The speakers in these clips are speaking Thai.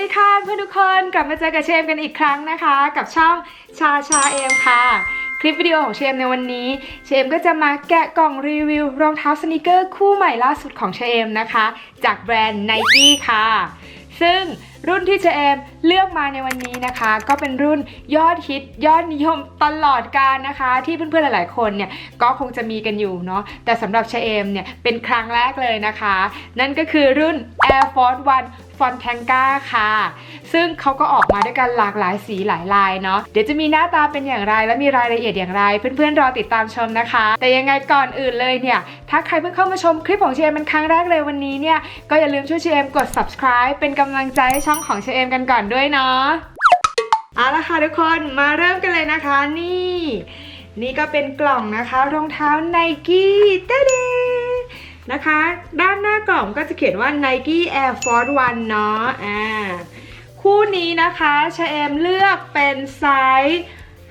ดีค่ะเพื่อนทุกคนกลับมาเจอกับเชมกันอีกครั้งนะคะ กับช่องชาชาเอมค่ะ คลิปวิดีโอของเชมในวันนี้ เชมก็จะมาแกะกล่องรีวิวรองเท้าสนีกเกอร์คู่ใหม่ล่าสุดของเชมนะคะ จากแบรนด์ Nike ค่ะ ซึ่งรุ่นที่เชมเลือกมาในวันนี้นะคะ ก็เป็นรุ่นยอดฮิตยอดนิยมตลอดกาลนะคะ ที่เพื่อนๆหลายๆคนเนี่ยก็คงจะมีกันอยู่เนาะแต่สำหรับเชมเนี่ยเป็นครั้งแรกเลยนะคะ นั่นก็คือรุ่น Air Force One f o n t a n g a ค่ะ ซึ่งเขาก็ออกมาด้วยกันหลากหลายสีหลายลายเนาะเดี๋ยวจะมีหน้าตาเป็นอย่างไร และมีรายละเอียดอย่างไร เพื่อนๆรอติดตามชมนะคะ แต่ยังไงก่อนอื่นเลยเนี่ย ถ้าใครเพิ่งเข้ามาชมคลิปของเชมเป็นครั้งแรกเลยวันนี้เนี่ยก็อย่าลืมช่วยเชมกด subscribe เป็นกำลังใจให้ช่องของเชมกันก่อนด้วยเนาะเอาละค่ะทุกคนมาเริ่มกันเลยนะคะนี่ นี่ก็เป็นกล่องนะคะ รองเท้า Nike เต้เด นะคะ ด้านหน้ากล่องก็จะเขียนว่า Nike Air Force One เนาะอ่าคู่นี้นะคะชะเอมเลือกเป็นไซส์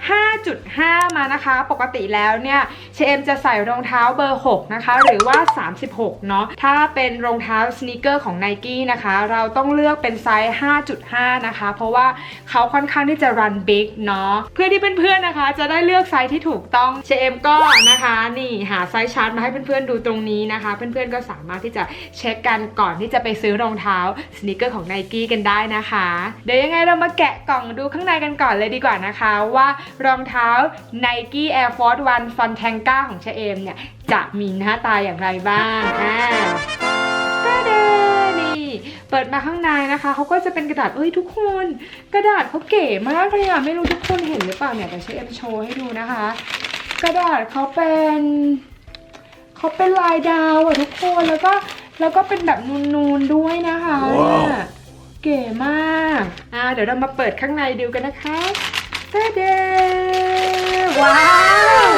5.5 มานะคะ ปกติแล้วเนี่ยเชมจะใส่รองเท้าเบอร์ 6 นะคะ หรือว่า 36 เนาะถ้าเป็นรองเท้าสนีกเกอร์ของ Nike นะคะ เราต้องเลือกเป็นไซส์ 5.5 นะคะ เพราะว่าเขาค่อนข้างที่จะรันบิ๊กเนาะเพื่อที่เพื่อนๆนะคะ จะได้เลือกไซส์ที่ถูกต้องเชมก็นะคะนี่หาไซส์ชาร์ตมาให้เพื่อนๆดูตรงนี้นะคะ เพื่อนๆก็สามารถที่จะเช็คกันก่อนที่จะไปซื้อรองเท้าสนีกเกอร์ของ Nike กันได้นะคะ เดี๋ยวยังไงเรามาแกะกล่องดูข้างในกันก่อนเลยดีกว่านะคะว่ารองเท้า Nike Air Force One f o n t a n g a ของเชเอมเนี่ย จะมีหน้าตาอย่างไรบ้างอ่าตาเดนี่เปิดมาข้างในนะคะเขาก็จะเป็นกระดาษเอ้ยทุกคน กระดาษเขาเก๋มากเลยอะไม่รู้ทุกคนเห็นหรือเปล่าเนี่ยแต่เชเอมโชว์ให้ดูนะคะ กระดาษเขาเป็นเขาเป็นลายดาวอะทุกคนแล้วก็แล้วก็เป็นแบบนูนๆด้วยนะคะเนี่ยเก๋มากอ่าเดี๋ยวเรามาเปิดข้างในดูกันนะคะ เต้เดว้าว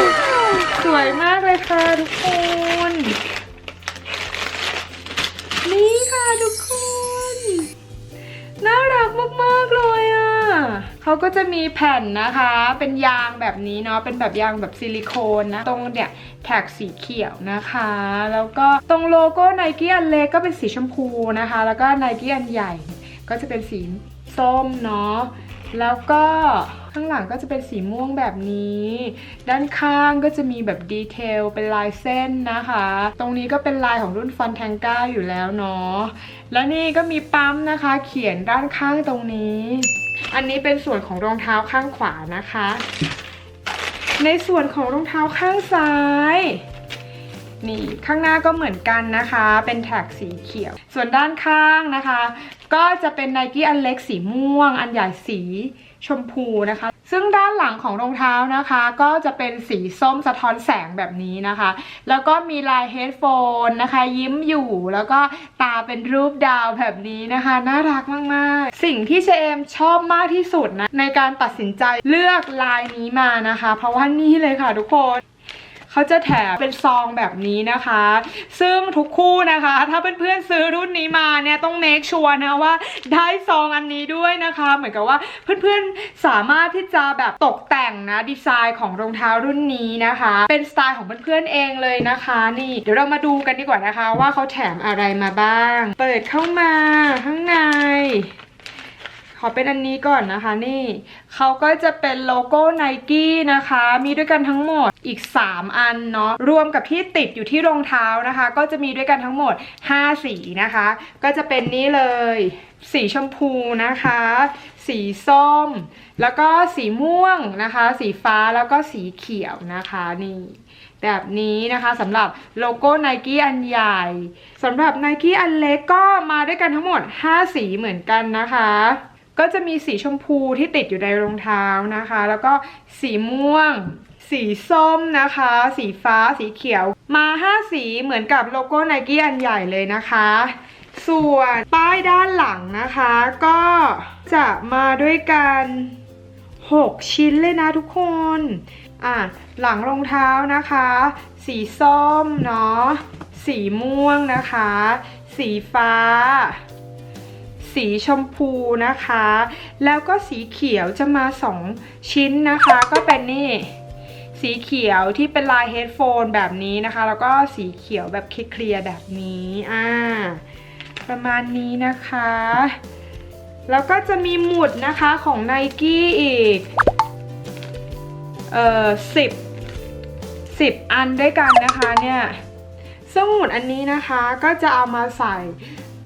สวยมากเลยค่ะทุกคน นี่ค่ะทุกคน น่ารักมากๆเลยอะเขาก็จะมีแผ่นนะคะ เป็นยางแบบนี้เนาะ เป็นแบบยางแบบซิลิโคนนะ ตรงเนี่ยแท็กสีเขียวนะคะ แล้วก็ตรงโลโก้ไนกี้อันเล็กก็เป็นสีชมพูนะคะ แล้วก็ไนกี้อันใหญ่ ก็จะเป็นสีส้มเนาะ แล้วก็ ข้างหลังก็จะเป็นสีม่วงแบบนี้ ด้านข้างก็จะมีแบบดีเทลเป็นลายเส้นนะคะ ตรงนี้ก็เป็นลายของรุ่นฟันแทงก้าอยู่แล้วเนาะ แล้วนี่ก็มีปั๊มนะคะ เขียนด้านข้างตรงนี้ อันนี้เป็นส่วนของรองเท้าข้างขวานะคะ ในส่วนของรองเท้าข้างซ้ายนี่ข้างหน้าก็เหมือนกันนะคะ เป็นแท็กสีเขียว ส่วนด้านข้างนะคะ ก็จะเป็นไนกี้อันเล็กสีม่วง อันใหญ่สี ชมพูนะคะ ซึ่งด้านหลังของรองเท้านะคะ ก็จะเป็นสีส้มสะท้อนแสงแบบนี้นะคะ แล้วก็มีลายเฮดโฟนนะคะ ยิ้มอยู่แล้วก็ตาเป็นรูปดาวแบบนี้นะคะ น่ารักมากๆ สิ่งที่เชมชอบมากที่สุดนะในการตัดสินใจเลือกลายนี้มานะคะ เพราะว่านี่เลยค่ะทุกคน เขาจะแถมเป็นซองแบบนี้นะคะ ซึ่งทุกคู่นะคะ ถ้าเพื่อนๆซื้อรุ่นนี้มาเนี่ยต้องเมคชัวร์นะว่าได้ซองอันนี้ด้วยนะคะ เหมือนกับว่าเพื่อนๆสามารถที่จะแบบตกแต่งนะดีไซน์ของรองเท้ารุ่นนี้นะคะ เป็นสไตล์ของเพื่อนๆเองเลยนะคะ นี่เดี๋ยวเรามาดูกันดีกว่านะคะ ว่าเขาแถมอะไรมาบ้าง เปิดเข้ามาข้างใน ขอเป็นอันนี้ก่อนนะคะนี่เขาก็จะเป็นโลโก้ไนกี้นะคะ มีด้วยกันทั้งหมดอีก 3 อันเนาะรวมกับที่ติดอยู่ที่รองเท้านะคะ ก็จะมีด้วยกันทั้งหมด 5 สีนะคะ ก็จะเป็นนี้เลย สีชมพูนะคะ สีส้ม แล้วก็สีม่วงนะคะ สีฟ้าแล้วก็สีเขียวนะคะนี่แบบนี้นะคะสำหรับโลโก้ Nike อันใหญ่สำหรับ Nike อันเล็กก็มาด้วยกันทั้งหมด 5 สีเหมือนกันนะคะ ก็จะมีสีชมพูที่ติดอยู่ในรองเท้านะคะ แล้วก็สีม่วง สีส้มนะคะ สีฟ้าสีเขียว มา 5 สีเหมือนกับโลโก้ Nike อันใหญ่เลยนะคะ ส่วนป้ายด้านหลังนะคะ ก็จะมาด้วยกัน 6 ชิ้นเลยนะทุกคนอะหลังรองเท้านะคะ สีส้มเนาะสีม่วงนะคะ สีฟ้า สีชมพูนะคะ แล้วก็สีเขียวจะมา2ชิ้นนะคะ ก็เป็นนี่สีเขียวที่เป็นลายเฮดโฟนแบบนี้นะคะ แล้วก็สีเขียวแบบเคลียร์แบบนี้อ่าประมาณนี้นะคะ แล้วก็จะมีหมุดนะคะของ n i กี้อีกเอ่อสิบสิบอันด้วยกันนะคะเนี่ยซึ่งหมุดอันนี้นะคะก็จะเอามาใส่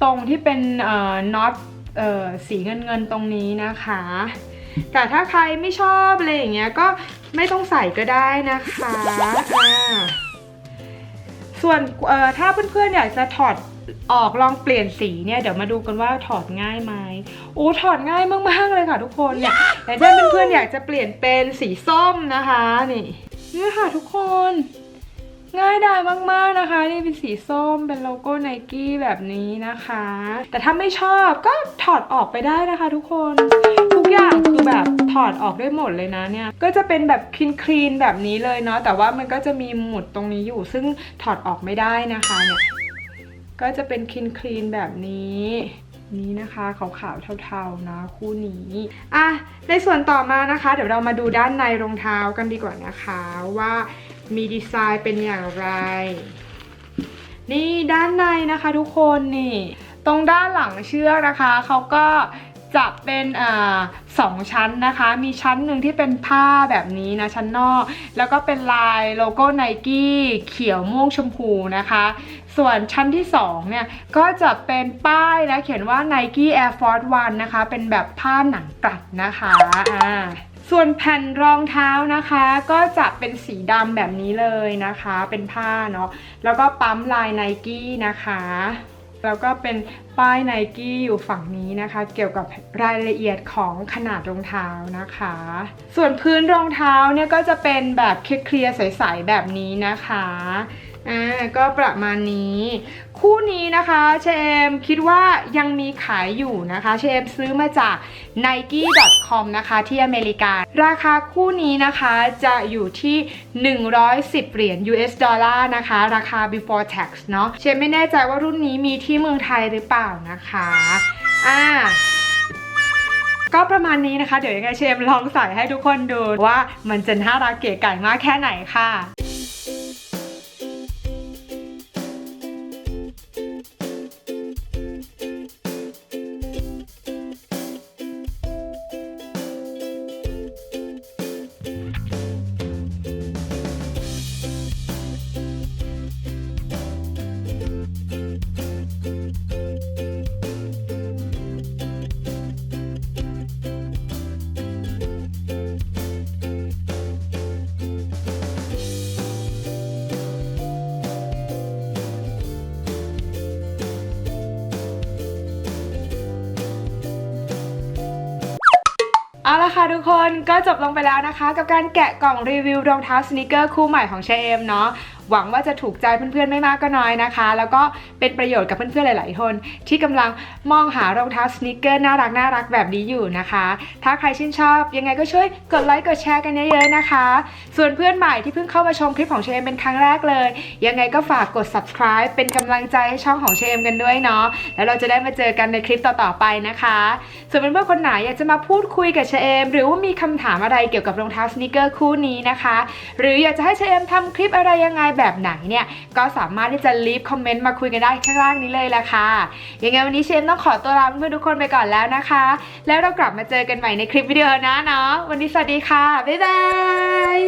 ตรงที่เป็นน็อตสีเงินเงินๆตรงนี้นะคะ แต่ถ้าใครไม่ชอบอะไรอย่างเงี้ยก็ไม่ต้องใส่ก็ได้นะคะอ่าส่วนถ้าเพื่อนๆอยากจะถอดออกลองเปลี่ยนสีเนี่ยเดี๋ยวมาดูกันว่าถอดง่ายไหมโอ้ถอดง่ายมากๆเลยค่ะทุกคนเนี่ยแต่ถ้าเพื่อนๆอยากจะเปลี่ยนเป็นสีส้มนะคะนี่นี่ค่ะทุกคน ง่ายดายมากๆนะคะนี่เป็นสีส้มเป็นโลโก้ไนกี้แบบนี้นะคะ แต่ถ้าไม่ชอบก็ถอดออกไปได้นะคะ ทุกคนทุกอย่างคือแบบถอดออกได้หมดเลยนะเนี่ยก็จะเป็นแบบคลีนคลีนๆแบบนี้เลยเนาะแต่ว่ามันก็จะมีหมุดตรงนี้อยู่ ซึ่งถอดออกไม่ได้นะคะเนี่ยก็จะเป็นคลีนคลีนๆแบบนี้ นี้นะคะขาวๆเทาๆนะคู่นี้อะในส่วนต่อมานะคะ เดี๋ยวเรามาดูด้านในรองเท้ากันดีกว่านะคะว่ามีดีไซน์เป็นอย่างไร นี่ด้านในนะคะทุกคนนี่ตรงด้านหลังเชือกนะคะเขาก็ จะเป็นอสองชั้นนะคะ มีชั้นหนึ่งที่เป็นผ้าแบบนี้นะ ชั้นนอก แล้วก็เป็นลายโลโก้ไนกี้เขียวม่วงชมพูนะคะ ส่วนชั้นที่2เนี่ยก็จะเป็นป้ายและเขียนว่า Nike Air Force One นะคะ เป็นแบบผ้าหนังกลัดนะคะอ่าส่วนแผ่นรองเท้านะคะก็จะเป็นสีดำแบบนี้เลยนะคะ เป็นผ้าเนาะแล้วก็ปั๊มลาย Nike นะคะ แล้วก็เป็นป้ายไนกี้อยู่ฝั่งนี้นะคะ เกี่ยวกับรายละเอียดของขนาดรองเท้านะคะ ส่วนพื้นรองเท้าเนี่ยก็จะเป็นแบบเคลียร์ใสๆแบบนี้นะคะ อ่าก็ประมาณนี้ คู่นี้นะคะเชมคิดว่ายังมีขายอยู่นะคะเชมซื้อมาจาก nike.com นะคะที่อเมริกา ราคาคู่นี้นะคะจะอยู่ที่ 110 เหรียญ US ดอลลาร์นะคะ ราคา before tax เนาะเชมไม่แน่ใจว่ารุ่นนี้มีที่เมืองไทยหรือเปล่านะคะอ่าก็ประมาณนี้นะคะ เดี๋ยวยังไงเชมลองใส่ให้ทุกคนดูว่ามันจะน่ารักเก๋ไก่มากแค่ไหนค่ะ เอาละค่ะทุกคนก็จบลงไปแล้วนะคะ กับการแกะกล่องรีวิวรองเท้าสนิเกอร์คู่ใหม่ของเชเอมเนาะ หวังว่าจะถูกใจเพื่อนๆไม่มากก็น้อยนะคะ แล้วก็เป็นประโยชน์กับเพื่อนๆหลาย ๆ คน ที่กำลังมองหารองเท้าสนิเกอร์น่ารักน่ารักแบบนี้อยู่นะคะ ถ้าใครชื่นชอบยังไงก็ช่วยกดไลค์กดแชร์กันเยอะๆนะคะ ส่วนเพื่อนใหม่ที่เพิ่งเข้ามาชมคลิปของเชมเป็นครั้งแรกเลย ยังไงก็ฝากกด subscribe เป็นกำลังใจให้ช่องของเชมกันด้วยเนาะแล้วเราจะได้มาเจอกันในคลิปต่อๆไปนะคะ ส่วนเพื่อนๆคนไหนอยากจะมาพูดคุยกับเชมหรือว่ามีคำถามอะไรเกี่ยวกับรองเท้าสนิเกอร์คู่นี้นะคะ หรืออยากจะให้เชมทำคลิปอะไรยังไงแบบไหนเนี่ยก็สามารถที่จะลีฟคอมเมนต์มาคุยกันได้ข้างล่างนี้เลยละค่ะยังไงวันนี้เชเอมต้องขอตัวลาเพื่อนๆทุกคนไปก่อนแล้วนะคะ แล้วเรากลับมาเจอกันใหม่ในคลิปวิดีโอนะเนาะวันนี้สวัสดีค่ะบ๊ายบาย